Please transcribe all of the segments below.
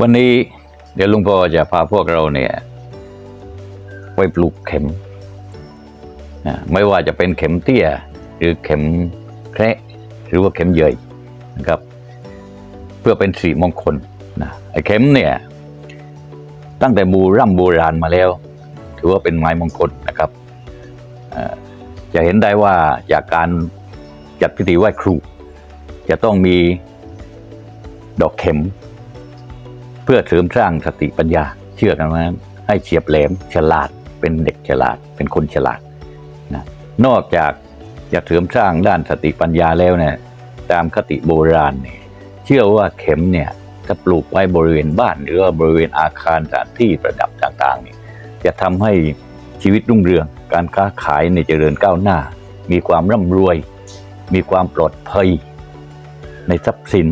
วันนี้เดี๋ยวลุงพ่อจะพาพวกเราเนี่ยไปปลูกเข็มนะไม่ว่าจะเป็นเข็มเตี้ย หรือเข็มแคระหรือว่าเข็มเยยนะครับ เพื่อเป็นสีมงคลนะไอ้เข็มเนี่ย ตั้งแต่โบูร่ำโบราณมาแล้ว ถือว่าเป็นไม้มงคลนะครับจะเห็นได้ว่าจากการจัดพิธีไหว้ครู จะต้องมีดอกเข็ม เพื่อเสริมสร้างสติปัญญา เชื่อกันว่าให้เฉียบแหลมฉลาดเป็นเด็กฉลาด เป็นคนฉลาดนะนอกจากจะเสริมสร้างด้านสติปัญญาแล้วเนี่ยตามคติโบราณเนี่ยเชื่อว่าเข็มเนี่ยถ้าปลูกไว้บริเวณบ้านหรือว่าบริเวณอาคารสถานที่ประดับต่างๆเนี่ยจะทำให้ชีวิตรุ่งเรือง การค้าขายในเจริญก้าวหน้า มีความร่ำรวย มีความปลอดภัย ในทรัพย์สิน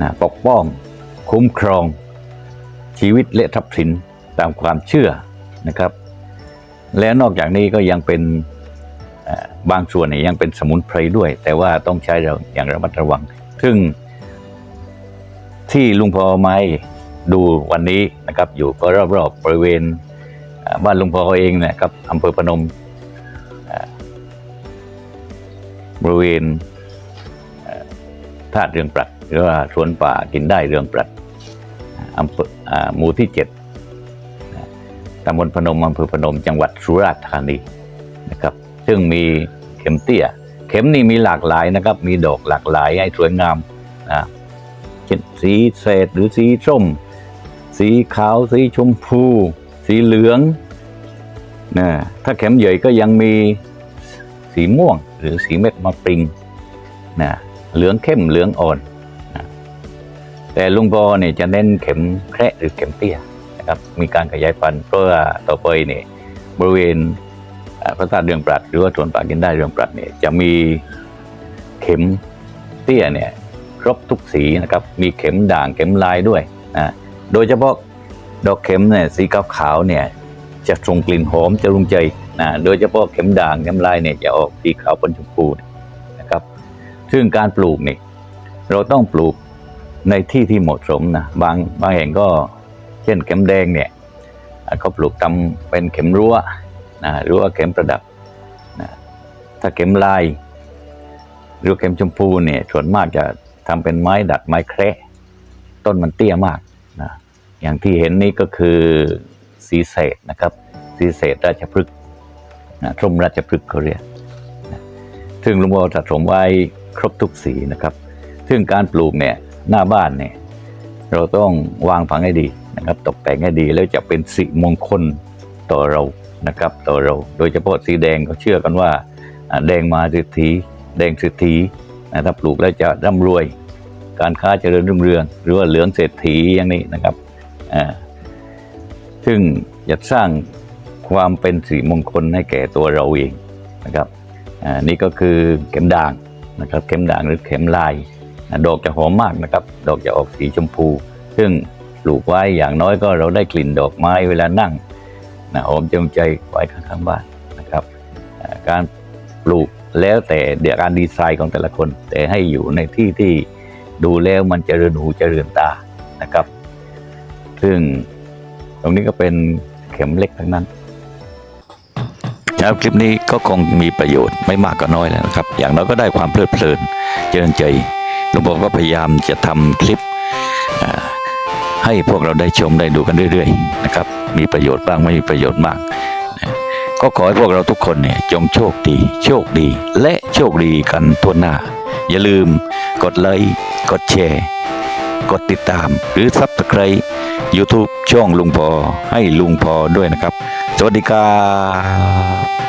นะปกป้อง คุ้มครองชีวิตและทรัพย์สินตามความเชื่อนะครับ และนอกจากนี้ก็ยังเป็นบางส่วนเนี่ยยังเป็นสมุนไพรด้วย แต่ว่าต้องใช้เราอย่างระมัดระวัง ซึ่งที่ลุงพอไม้ดูวันนี้นะครับ อยู่ก็รอบๆบริเวณบ้านลุงพอเองนะครับอำเภอพนมบริเวณธาตุเรืองปรัดหรือว่าสวนป่ากินได้เรืองปรัดอำเภอหมู่ที่เจ็ดตำบลพนมอำเภอพนม จังหวัดสุราษฎร์ธานีนะครับ ซึ่งมีเข็มเตี้ย เข็มนี่มีหลากหลายนะครับ มีดอกหลากหลายให้สวยงามนะเช่นสีเศษหรือสีส้ม สีขาว สีชมพู สีเหลืองนะถ้าเข็มใหญ่ก็ยังมีสีม่วงหรือสีเม็ดมะปริงนะเหลืองเข้มเหลืองอ่อน แต่ลุงบอเนี่ยจะเน้นเข็มแคระหรือเข็มเตี้ยนะครับมีการขยายพันธุ์เพราะว่าต่อไปเนี่ยบริเวณพระธาตุเรืองปรัดหรือว่าสวนป่ากินได้เรืองปรัดเนี่ยจะมีเข็มเตี้ยเนี่ยครบทุกสีนะครับมีเข็มด่างเข็มลายด้วยนะโดยเฉพาะดอกเข็มเนี่ยสีขาวๆเนี่ยจะส่งกลิ่นหอมจะรุงใจนะโดยเฉพาะเข็มด่างเข็มลายเนี่ยจะออกสีขาวปนชมพูนะครับ ซึ่งการปลูกนี่เราต้องปลูก ในที่ที่เหมาะสมนะบางบางแห่งก็เช่นเข็มแดงเนี่ยเขาปลูกทำเป็นเข็มรั้วนะหรือว่าเข็มประดับนะถ้าเข็มลาย หรือเข็มชมพูเนี่ยส่วนมากจะทำเป็นไม้ดัดไม้แคระต้นมันเตี้ยมากนะอย่างที่เห็นนี่ก็คือสีเศษนะครับสีเศษราชพฤกษ์นะร่มราชพฤกษ์เขาเรียกนะซึ่งหลุงพ่อสะสมไว้ครบทุกสีนะครับ ซึ่งการปลูกเนี่ย หน้าบ้านเนี่ยเราต้องวางผังให้ดีนะครับ ตกแต่งให้ดีแล้วจะเป็นสิมงคลต่อเรานะครับ ต่อเรา โดยเฉพาะสีแดงเขาเชื่อกันว่า แดงมาเศรษฐีแดงเศรษฐีนะถ้าปลูกแล้วจะร่ำรวย การค้าเจริญรุ่งเรือง หรือว่าเหลืองเศรษฐีอย่างนี้นะครับอ่าซึ่งจะสร้างความเป็นสิริมงคลให้แก่ตัวเราเองนะครับอ่านี่ก็คือเข็มด่างนะครับ เข็มด่างหรือเข็มลาย ดอกจะหอมมากนะครับ ดอกจะออกสีชมพู ซึ่งปลูกไว้อย่างน้อยก็เราได้กลิ่นดอกไม้เวลานั่งนะหอมจมใจไว้ข้างๆบ้านนะครับการปลูกแล้วแต่เดี๋ยวการดีไซน์ของแต่ละคน แต่ให้อยู่ในที่ที่ดูแล้วมันจเจริญหูจเจริญตานะครับ ซึ่งตรงนี้ก็เป็นเข็มเล็กทั้งนั้นครับคลิปนี้ก็คงมีประโยชน์ไม่มากก็น้อยแล้วนะครับ อย่างน้อยก็ได้ความเพลิดเพลินเจริญใจ หลวงพ่อก็พยายามจะทำคลิปให้พวกเราได้ชมได้ดูกันเรื่อยๆนะครับ มีประโยชน์บ้างไม่มีประโยชน์มาก ก็ขอให้พวกเราทุกคนเนี่ยจงโชคดี โชคดี และโชคดีกันทั่วหน้า อย่าลืมกดไลค์กดแชร์ กดติดตาม หรือ Subscribe YouTube ช่องลุงพอให้ลุงพอด้วยนะครับ สวัสดีครับ